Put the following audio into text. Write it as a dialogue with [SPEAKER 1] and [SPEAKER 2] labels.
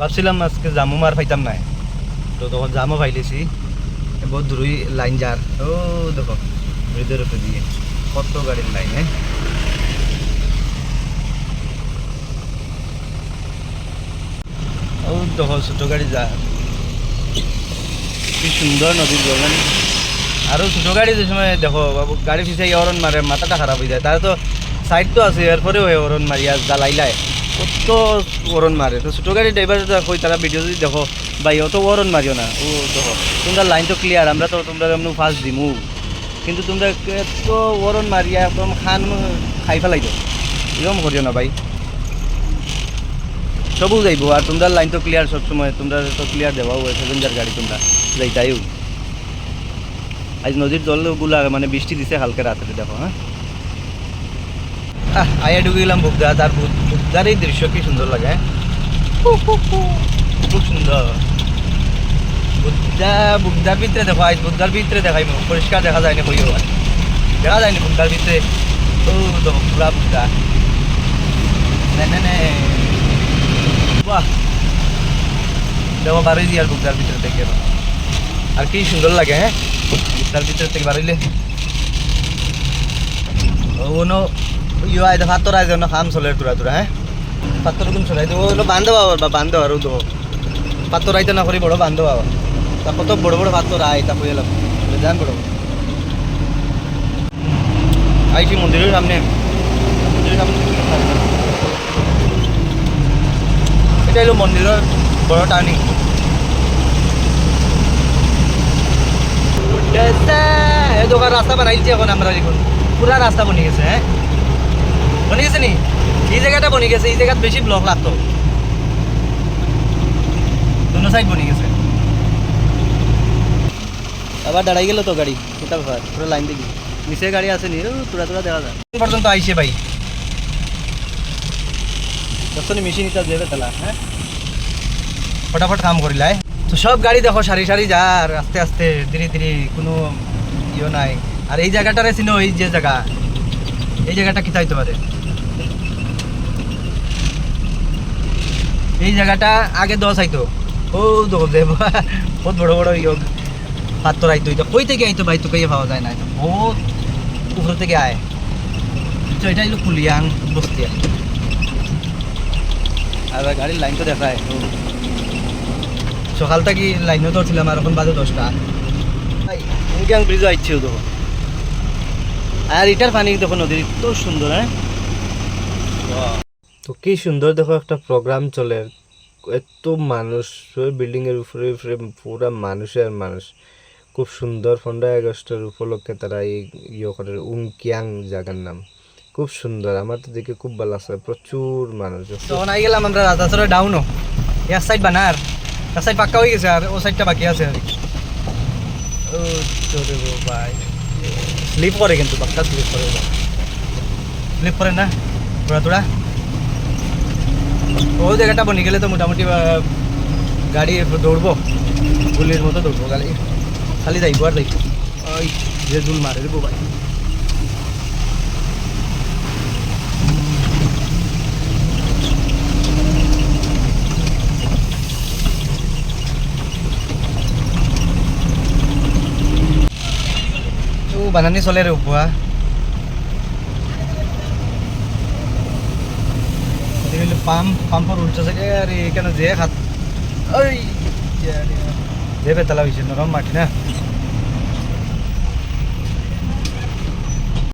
[SPEAKER 1] ভাবছিলাম আজকে জামু মার পাইতাম নাই। তো তখন জামও পাইলেছি বহুত দূরই লাইন যার ও দেখো ব্রিজের উপরে দিয়ে। কত গাড়ির লাইন হ্যাঁ ও দেখো ছোট গাড়ি যা কি সুন্দর নদীর জল আরও ছোট গাড়ি যে সময় দেখো গাড়ি পিছিয়ে অরণ মারে মাথাটা খারাপ হয়ে যায়। তার তো সাইড তো আছে এরপরেও অরণ মারিয়া জ্বালাইলায় কত অরণ মারে? তো ছোট গাড়ি ড্রাইভার কই তারা ভিডিও যদি দেখো, ভাই, অত অরণ মারিও না। ও দেখো, তোমরা লাইন তো ক্লিয়ার আমরা তো তোমরা এমনি ফার্স্ট দিমু। কিন্তু তোমরা এত অরণ মারিয়া, একদম খান খাই ফেলাই দাও এরকম করিও না, ভাই। সবু যাইব, আর তোমরা লাইন তো ক্লিয়ার সবসময় তোমরা তো ক্লিয়ার দেওয়াও সেভেঞ্জার গাড়ি তোমরা। যাইতাইও আজ নদীর জলগুলা মানে বৃষ্টি দিছে, হালকা রাত্রে দেখো হ্যাঁ? আয়া ঢুকে গেলাম বুকদা তার বুক- বুকদার এই দৃশ্য কি সুন্দর লাগে হ্যাঁ? খুব সুন্দর। বুকদা বুকদার ভিতরে দেখো আজ বুকদার ভিতরে দেখাই পরিষ্কার দেখা যায়নি কইও আর। দেখা যায়নি বুকদার ভিতরে। ও দেখো পুরা বুকদা নে নে নে। বাহ। দেখো বারোই দিয়ে আর বুকদার ভিতরে থেকে আর কি সুন্দর লাগে হ্যাঁ? বুকদার ভিতরে থেকে বারোইলে ওনো ইয়ে আয় ফাতর আয় যেন খাম চলে তুরা তুরা হ্যাঁ? পাত্র তুমি চলাই দেবো ওগুলো বান্ধব বা বান্ধব আর দেবো পাত্র আইতে না করি বড় বান্ধব আবার। তা কত বড় বড় পাত্র আয় তা কইলাম জান বড়। আইছি মন্দিরের সামনে। মন্দিরের সামনে এটা হলো মন্দিরের বড় টার্নিং দোকান রাস্তা বানাইছে এখন আমরা দেখুন পুরা রাস্তা বনি গেছে হ্যাঁ বনি গেছে নি? এই জায়গাটা বনি গেছে? এই জায়গাত বেশি ব্লক লাগতো। দুনো সাইড বনি গেছে। আবার দাঁড়াই গেল তো গাড়ি ব্যাপার পুরো লাইন দেখি। নিচে গাড়ি আছে নি? তুরা তুরা দেখা যায়। পর্যন্ত আইসে ভাই। যখনই মেশিন দেবে তালা হ্যাঁ ফটাফট কাম করিলাই তো সব গাড়ি দেখো সারি সারি যা আর আস্তে আস্তে ধীরে ধীরে কোনো ইয়ে নাই। আর এই জায়গাটারে চিনো এই যে জায়গা এই জায়গাটা কি চাইতে পারে এই জায়গাটা আগে দশ আইতো। ও দেব বহুত বড় বড় ইয়ে পাত্র আইতো এটা কই থেকে আইতো ভাই? তো কই পাওয়া যায় না। বহুত উপর থেকে আয়। তো এটা হলো কুলিয়াং বস্তিয়া আর গাড়ির লাইন তো দেখায়। সকাল থেকে লাইনও ধরছিলাম আর এখন বাজে দশটা। কুলিয়াং ব্রিজও আইছে দেখো আর এটার পানি দেখো নদীর, এত সুন্দর হ্যাঁ? তো কি সুন্দর দেখো একটা প্রোগ্রাম চলে। এত মানুষ বিল্ডিং এর উপরে উপরে পুরা মানুষের মানুষ। খুব সুন্দর পনেরোই আগস্টের উপলক্ষে তারা এই ইয়ে করে, উংকিয়াং জায়গার নাম। খুব সুন্দর, আমার তো দেখে খুব ভালো লাগছে, প্রচুর মানুষ। তখন আই গেলাম, আমরা রাজাচরে ডাউনও এক সাইড বানার। এক সাইড পাক্কা হয়ে গেছে, আর ও সাইডটা বাকি আছে। আর ভাই। স্লিপ করে কিন্তু পাক্কা স্লিপ করে। স্লিপ করে না? তোরা তোরা ও জায়গাটা বনি, গেলে তো মোটামুটি গাড়ি দৌড়বো, গুলির মতো দৌড়বো, গাড়ি। খালি যাইবো আর যাইবো। ওই যে জুল মারে দেবো ভাই। বানানি চলে রে উপা পাম্প পাম্পর উল্টো থেকে আর এখানে যে খাত ওই যে বেতলা হয়েছে নরম মাটি না।